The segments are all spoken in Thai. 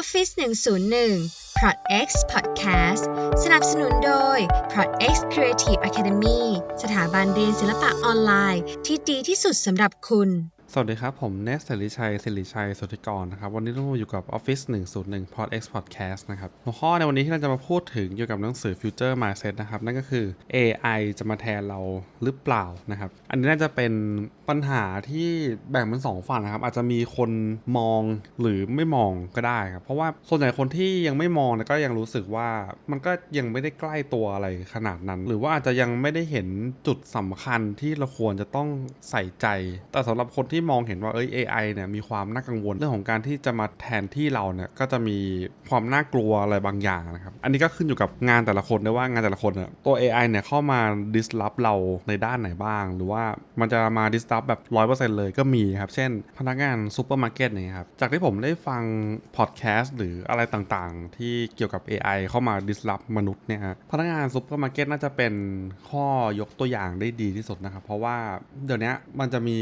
Office 101 Prod X Podcast สนับสนุนโดย Prod X Creative Academy สถาบันเรียนศิลปะออนไลน์ที่ดีที่สุดสำหรับคุณ สวัสดีครับ ผมเนสสิริชัยสิริชัยสุธิกรนะครับ วันนี้เราอยู่กับ Office 101 Pod X Podcast นะครับ หัวข้อในวันนี้ที่เราจะมาพูดถึงเกี่ยวกับหนังสือ Future Mindset นะครับ นั่นก็คือ AI จะมาแทนเราหรือเปล่านะครับ อันนี้น่าจะเป็นปัญหาที่แบ่งเป็นสองฝั่งนะครับ อาจจะมีคนมองหรือไม่มองก็ได้ครับ เพราะว่าส่วนใหญ่คนที่ยังไม่มองก็ยังรู้สึกว่ามันก็ยังไม่ได้ใกล้ตัวอะไรขนาดนั้น หรือว่าอาจจะยังไม่ได้เห็นจุดสำคัญที่เราควรจะต้องใส่ใจ แต่สำหรับคนที่มองเห็นว่าเอ้ย AI เนี่ยมีความน่ากังวลเรื่องของการที่จะมาแทนที่เราเนี่ยก็จะมีความน่ากลัวอะไรบางอย่างนะครับ อันนี้ก็ขึ้นอยู่กับงานแต่ละคนด้วยว่างานแต่ละคนเนี่ยตัว AI เนี่ยเข้ามา disrupt เราในด้านไหนบ้าง หรือว่ามันจะมา disrupt แบบ100%เลยก็มีครับ เช่น พนักงานซูเปอร์มาร์เก็ตเนี่ยครับ จากที่ผมได้ฟังพอดแคสต์หรืออะไรต่างๆ ที่เกี่ยวกับ AI เข้ามา disrupt มนุษย์เนี่ยพนักงานซูเปอร์มาร์เก็ตน่าจะเป็นข้อยกตัวอย่างได้ดีที่สุดนะครับ เพราะว่าเดี๋ยวนี้มันจะมี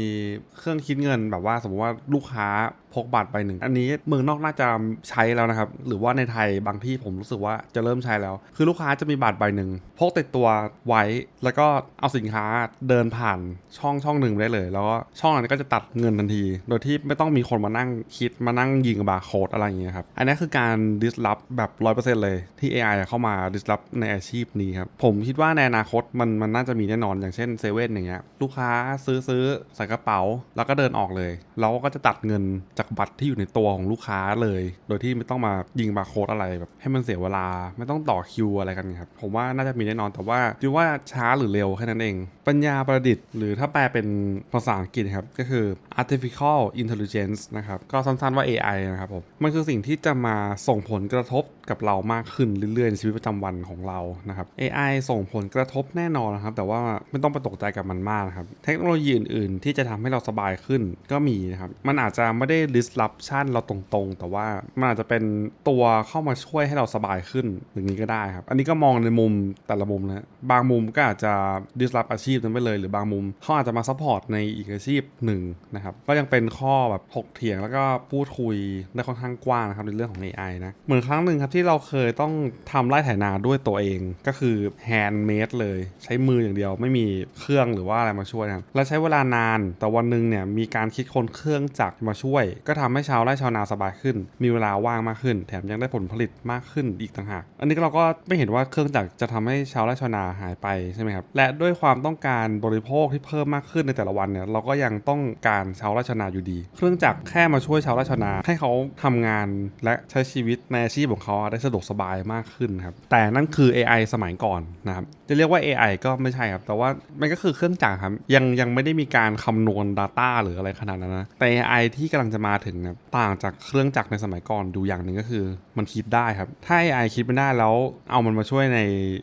เครื่องคิดเงินแบบว่าสมมติว่าลูกค้าพกบัตรไปหนึ่งอันนี้เมืองนอกน่าจะใช้แล้วนะครับหรือว่าในไทยบางที่ผมรู้สึกว่าจะเริ่มใช้แล้ว คือลูกค้าจะมีบัตรใบหนึ่งพกติดตัวไว้ แล้วก็เอาสินค้าเดินผ่านช่องช่องหนึ่งได้เลย แล้วก็ช่องนั้นก็จะตัดเงินทันที โดยที่ไม่ต้องมีคนมานั่งคิดมานั่งยิงบาร์โค้ดอะไรอย่างเงี้ยครับ อันนี้คือการ disrupt แบบ 100%เลยที่ AI เข้ามา disrupt ในอาชีพนี้ครับ ผมคิดว่าในอนาคตมันมันน่าจะมีแน่นอนอย่างเช่นเซเว่นอย่างเงี้ยลูกค้าซื้อซื้อใส่กระเป๋า แล้วก็เดินออกเลย แล้วก็จะตัดเงินจากบัตรที่อยู่ในตัวของลูกค้าเลย โดยที่ไม่ต้องมายิงบาร์โค้ดอะไรแบบให้มันเสียเวลาไม่ต้องต่อคิวอะไรกันครับ ผมว่าน่าจะมีแน่นอนแต่ว่าดูว่าช้าหรือเร็วแค่นั้นเอง ปัญญาประดิษฐ์หรือถ้าแปลเป็นภาษาอังกฤษครับ ก็คือ artificial intelligence นะครับ ก็สั้นๆว่า AI นะครับผม มันคือสิ่งที่จะมาส่งผลกระทบกับเรามากขึ้นเรื่อยๆในชีวิตประจำวันของเรานะครับ AI ส่งผลกระทบแน่นอนนะครับ แต่ว่าไม่ต้องไปตกใจกับมันมากนะครับ เทคโนโลยีอื่นๆ ที่จะทำให้เราสบายขึ้นก็มีนะครับ มันอาจจะไม่ได้ disruption เราตรงๆ แต่ว่ามันอาจจะเป็นตัวเข้ามาช่วยให้เราสบายขึ้นอย่างนี้ก็ได้ครับ อันนี้ก็มองในมุมแต่ละมุมนะบางมุมก็อาจจะ disrupt อาชีพนั้นไปเลย หรือบางมุมเขาอาจจะมา support ในอีกอาชีพหนึ่งนะครับก็ยังเป็นข้อแบบถกเถียงแล้วก็พูดคุยได้ค่อนข้างกว้างนะครับในเรื่องของ AI นะเหมือนครั้งหนึ่งครับที่เราเคยต้องทำไร่ไถนาด้วยตัวเองก็คือ handmade เลย ใช้มืออย่างเดียวไม่มีเครื่องหรือว่าอะไรมาช่วยนะครับและใช้เวลานานแต่วันหนึ่งเนี่ยมีการคิดค้นเครื่องจักรมาช่วย ก็ทำให้ชาวไร่ชาวนาสบายขึ้น มีเวลาว่างมากขึ้น แถมยังได้ผลผลิตมากขึ้นอีกต่างหากอันนี้เราก็ไม่เห็นว่าเครื่องจักรจะทำให้ชาวไร่ชาวนาหายไปใช่ไหมครับ และด้วยความต้องการบริโภคที่เพิ่มมากขึ้นในแต่ละวันเนี่ยเราก็ยังต้องการชาวไร่ชาวนาอยู่ดี เครื่องจักรแค่มาช่วยชาวไร่ชาวนาให้เขาทำงานและใช้ชีวิตในอาชีพของเขาได้สะดวกสบายมากขึ้นครับ แต่นั่นคือ AI สมัยก่อนนะครับ จะเรียกว่า AI ก็ไม่ใช่ครับ แต่ว่ามันก็คือเครื่องจักรครับ ยังยังไม่ได้มีการคำนวณ Data หรืออะไรขนาดนั้นนะ แต่ AI ที่กำลังจะมาถึงเนี่ยต่างจากเครื่องจักรในสมัยก่อนดูอย่างหนึ่งก็คือมันคิดได้ครับ ถ้า AI คิดไม่ได้แล้วเอามันมาช่วยใน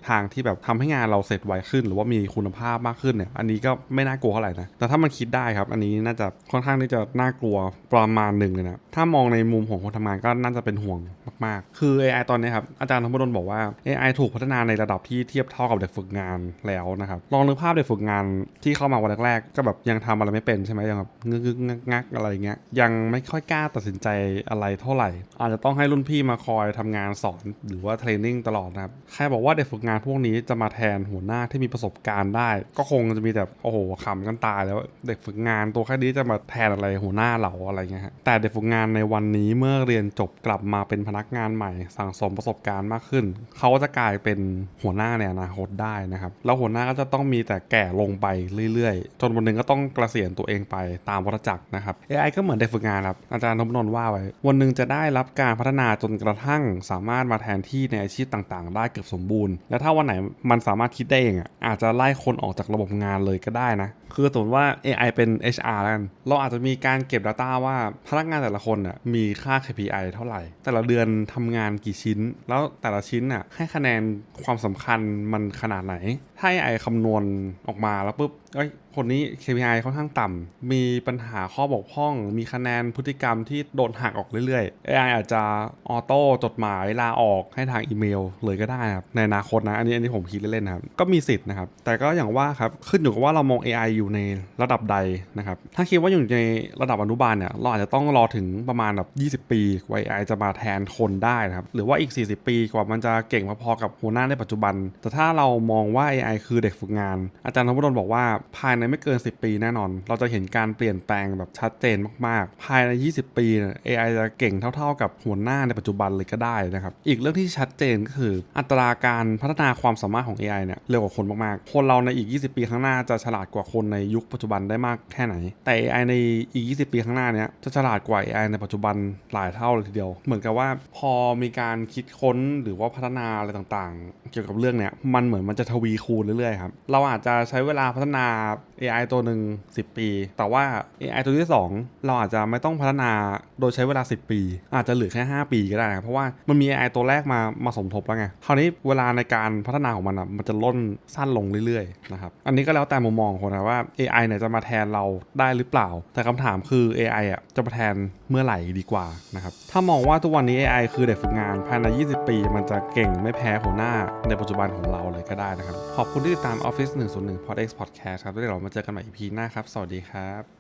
ทางที่แบบทำให้งานเราเสร็จไวขึ้น หรือว่ามีคุณภาพมากขึ้นเนี่ย อันนี้ก็ไม่น่ากลัวเท่าไหร่นะ แต่ถ้ามันคิดได้ครับ อันนี้น่าจะค่อนข้างที่จะน่ากลัวประมาณหนึ่งเลยนะ ถ้ามองในมุมของคนทำงานก็น่าจะเป็นห่วงมาก ๆ คือ AI ตอนนี้ครับ อาจารย์ธรรมดลบอกว่า AI ถูกพัฒนาในระดับที่เทียบเท่ากับเด็กฝึกงานแล้วนะครับ ลองนึกภาพเด็กฝึกงานที่เข้ามาวันแรกๆก็แบบยังทำอะไรไม่เป็นใช่ไหมยังแบบงึกงักงักอะไรเงี้ย ยังไม่ค่อยกล้าตัดสินใจอะไรเท่าไหร่ อาจจะต้องให้รุ่นพี่มาคอยทำงานสอนหรือว่าเทรนนิ่งตลอดนะครับแค่บอกว่าเด็กฝึกงานพวกนี้จะมาแทนหัวหน้าที่มีประสบการณ์ได้ ก็คงจะมีแต่โอ้โหขำกันตายแล้วเด็กฝึกงานตัวแค่นี้จะมาแทนอะไรหัวหน้าเราอะไรเงี้ยแต่เด็กฝึกงานในวันนี้เมื่อเรียนจบกลับมาเป็นพนักงานใหม่ สั่งสมประสบการณ์มากขึ้น เขาก็จะกลายเป็นหัวหน้าในอนาคตได้นะครับแล้วหัวหน้าก็จะต้องมีแต่แก่ลงไปเรื่อยๆ จนวันหนึ่งก็ต้องกเกษียณตัวเองไปตามวัฏจักรนะครับ AI ก็เหมือนเด็กฝึกงานครับอาจารย์นพนนท์ว่าไว้ วันหนึ่งจะได้รับการพัฒนาจนกระระทั่งสามารถมาแทนที่ในอาชีพต่างๆ ได้เกือบสมบูรณ์ และถ้าวันไหนมันสามารถคิดได้เองอะอาจจะไล่คนออกจากระบบงานเลยก็ได้นะ คือสมมติว่า AI เป็น HR แล้วกัน เราอาจจะมีการเก็บ Data ว่าพนักงานแต่ละคนน่ะมีค่า KPI เท่าไหร่ แต่ละเดือนทำงานกี่ชิ้น แล้วแต่ละชิ้นน่ะให้คะแนนความสำคัญมันขนาดไหน ถ้า AI คำนวณออกมาแล้วปุ๊บเอ้ยคนนี้ KPI ค่อนข้างต่ำ มีปัญหาข้อบกพร่อง มีคะแนนพฤติกรรมที่โดนหักออกเรื่อยๆ AI อาจจะออโต้จดหมายลาออกให้ทางอีเมลเลยก็ได้ครับในอนาคตนะอันนี้อันนี้ผมคิดเล่นๆนะครับก็มีสิทธิ์นะครับ แต่ก็อย่างว่าครับขึ้นอยู่กับว่าเรามอง AI อยู่ในระดับใดนะครับถ้าคิดว่าอยู่ในระดับอนุบาลเนี่ยเราอาจจะต้องรอถึงประมาณแบบ20 ปีกว่า AI จะมาแทนคนได้นะครับหรือว่าอีก 40 ปีกว่ามันจะเก่งพอๆกับหัวหน้าในปัจจุบัน แต่ถ้าเรามองว่า AI คือเด็กฝึกงาน อาจารย์ธนบุดลบอกว่าภายในไม่เกิน 10 ปีแน่นอน เราจะเห็นการเปลี่ยนแปลงแบบชัดเจนมากๆ ภายใน 20 ปี AI จะเก่งเท่า ๆ กับหัวหน้าในปัจจุบันเลยก็ได้นะครับ อีกเรื่องที่ชัดเจนก็คือ อัตราการพัฒนาความสามารถของ AI เนี่ยเร็วกว่าคนมากๆ คนเราในอีก 20 ปีข้างหน้าจะฉลาดกว่าคนในยุคปัจจุบันได้มากแค่ไหน แต่ AI ในอีก 20 ปีข้างหน้าเนี้ยจะฉลาดกว่า AI ในปัจจุบันหลายเท่าเลยทีเดียว เหมือนกับว่าพอมีการคิดค้นหรือว่าพัฒนาอะไรต่างๆ เกี่ยวกับเรื่องเนี้ยมันเหมือนมันจะทวีคูณเรื่อยๆครับเราอาจจะใช้เวลาพัฒนา AI ตัวหนึ่ง10 ปี แต่ว่า AI ตัวที่ 2 เราอาจจะไม่ต้องพัฒนาโดยใช้เวลา 10 ปี อาจจะเหลือแค่ 5 ปีก็ได้ครับเพราะว่ามันมี AI ตัวแรกมามาสมทบแล้วไงคราวนี้เวลาในการพัฒนาของมันอะมันจะล่นสั้นลงเรื่อยๆนะครับอันนี้ก็แล้วแต่มุมมองคนนะว่า AI เนี่ยจะมาแทนเราได้หรือเปล่า แต่คำถามคือ AI อะจะมาแทนเมื่อไหร่ดีกว่านะครับถ้ามองว่าทุกวันนี้ AI คือเด็กฝึกงานภายใน 20 ปี มันจะเก่งไม่แพ้หัวหน้าในปัจจุบันของเราเลยก็ได้นะครับขอบคุณที่ติดตาม Office 101 Pod X Podcast ครับแล้วเดี๋ยวเรามาเจอกันใหม่ EP หน้าครับ สวัสดีครับ